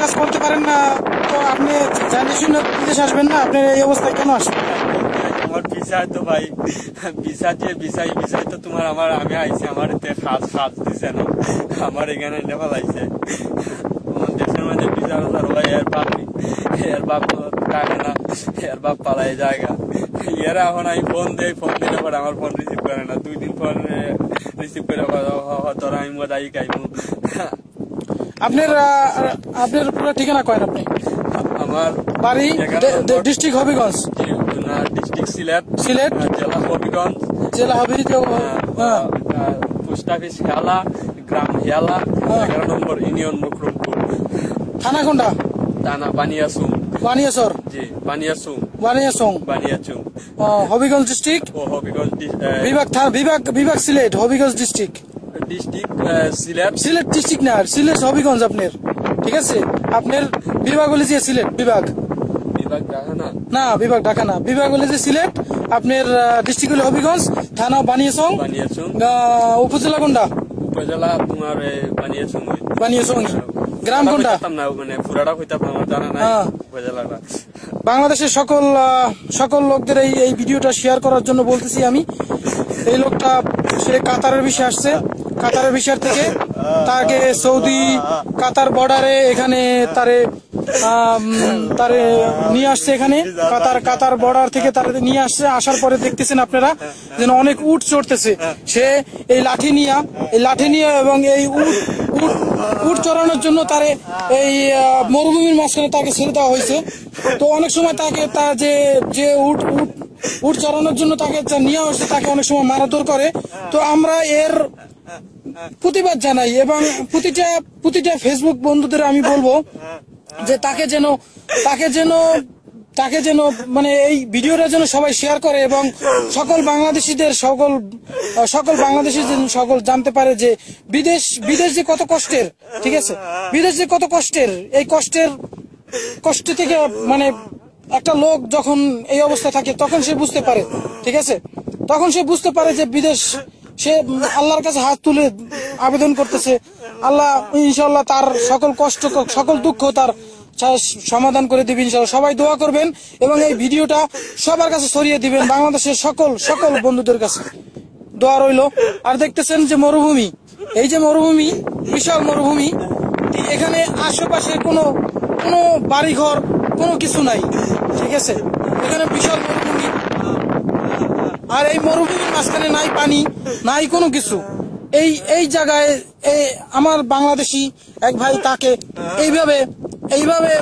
কাজ করতে পারেন না তো আপনি জানিয়ে শুনে বিদেশ আসবেন না আপনার এই অবস্থায় কেন আসবেন আমার বিষয় তো ভাই বিষয় যে বিষয় তো তোমার আমার আমি আইছি আমার এতে খাস খাস দিছে আমার এখানে লেভেল আইছে বিচার ভাই এর কাটে না এর বাপ পালাই জায়গা। এরা এখন আমি ফোন দেই ফোন দিলে পরে আমার ফোন রিসিভ করে না। দুই দিন পর রিসিভ করে তোরা আমি গাইমু আপনার আপনার পুরো ঠিকানা কয়েন আপনি? আমার বাড়ি ডিস্ট্রিক্ট হবিগঞ্জ? ডিস্ট্রিক্ট সিলেট। সিলেট? জেলা হবিগঞ্জ। জেলা হবি হ্যাঁ। পোস্ট অফিস হেলা গ্রাম হেলা হ্যাঁ। এগারো নম্বর ইউনিয়ন মুকরমপুর থানা কোনটা দানা বানিয়াসুম। বানিয়াচর জি বানিয়াসুম বানিয়াচং বানিয়াচুম হবিগঞ্জ ডিস্ট্রিক্ট ও হবিগঞ্জ বিভাগ বিভাগ বিভাগ Sylhet Habiganj district district Sylhet. Sylhet district না সিলেট হবিগঞ্জ আপনার। ঠিক আছে? আপনার বিভাগ হলে যে সিলেট বিভাগ। বিভাগ দেখা না না বিভাগ ঢাকা না বিভাগ হলে যে সিলেট আপনার ডিস্ট্রিক্ট হলে হবিগঞ্জ থানা বানিয়াচং বানিয়াসুম আহ, উপজেলা কোনটা? উপজেলা তোমার এ, বানিয়াসুম ওই। বানিয়াচং গ্রাম কোনটা? না মানে পুরাটা কইতাম না আমার জানা নাই হ্যাঁ। উপজেলাটা বাংলাদেশের সকল সকল লোকদের এই এই ভিডিওটা শেয়ার করার জন্য বলতেছি আমি। এই লোকটা সে কাতারের বিষয় আসছে। কাতারের বিষয় থেকে তাকে সৌদি, কাতার বর্ডারে এখানে তারে তারে নিয়ে আসছে এখানে। কাতার কাতার বর্ডার থেকে তারে নিয়ে আসছে। আসার পরে দেখতেছেন আপনারা যেন অনেক উট চড়তেছে। সে এই লাঠি নিয়ে, এই লাঠি নিয়ে এবং এই উট উট উট চড়ানোর জন্য তারে এই মরুভূমির মাঝখানে তাকে ছেড়ে দেওয়া হয়েছে। তো অনেক সময় তাকে তা যে যে উট উট উট চড়ানোর জন্য তাকে নিয়ে আসছে তাকে অনেক সময় মারাধর করে। তো আমরা এর প্রতিবাদ জানাই এবং প্রতিটা প্রতিটা ফেসবুক বন্ধুদের আমি বলব যে তাকে যেন তাকে যেন তাকে যেন মানে এই ভিডিওটা যেন সবাই শেয়ার করে এবং সকল বাংলাদেশিদের সকল সকল বাংলাদেশি সকল জানতে পারে যে বিদেশ বিদেশ যে কত কষ্টের, ঠিক আছে? বিদেশ যে কত কষ্টের, এই কষ্টের, কষ্ট থেকে মানে একটা লোক যখন এই অবস্থা থাকে তখন সে বুঝতে পারে, ঠিক আছে? তখন সে বুঝতে পারে যে বিদেশ সে আল্লাহর কাছে হাত তুলে আবেদন করতেছে। আল্লাহ ইনশাল্লাহ তার সকল কষ্ট, সকল দুঃখ তার সমাধান করে দিবেন সবাই দোয়া করবেন এবং এই ভিডিওটা সবার কাছে ছড়িয়ে দিবেন বাংলাদেশের সকল সকল বন্ধুদের কাছে। দোয়া রইল। আর দেখতেছেন যে মরুভূমি, এই যে মরুভূমি, বিশাল মরুভূমি, এখানে আশেপাশে কোনো কোনো বাড়িঘর, কোনো কিছু নাই। ঠিক আছে? এখানে বিশাল আর এই মরুভূমির মাঝখানে নাই পানি, নাই কোনো কিছু। এই এই জায়গায় আমার বাংলাদেশি এক ভাই তাকে এইভাবে এইভাবে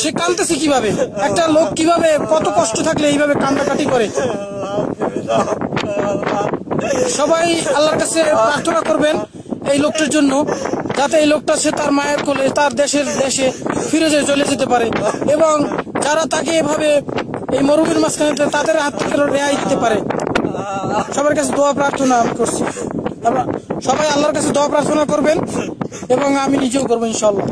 সে কাঁদতেছে কীভাবে? একটা লোক কীভাবে কত কষ্ট থাকলে এইভাবে কান্দাকাটি করে? সবাই আল্লাহর কাছে প্রার্থনা করবেন এই লোকটার জন্য, যাতে এই লোকটা সে তার মায়ের কোলে, তার দেশের দেশে ফিরে চলে যেতে পারে। এবং যারা তাকে এভাবে এই মরুভূমির মাঝখানে তাদের হাত থেকে রেহাই দিতে পারে, সবার কাছে দোয়া প্রার্থনা আমি করছি। সবাই আল্লাহর কাছে দোয়া প্রার্থনা করবেন এবং আমি নিজেও করব ইনশাল্লাহ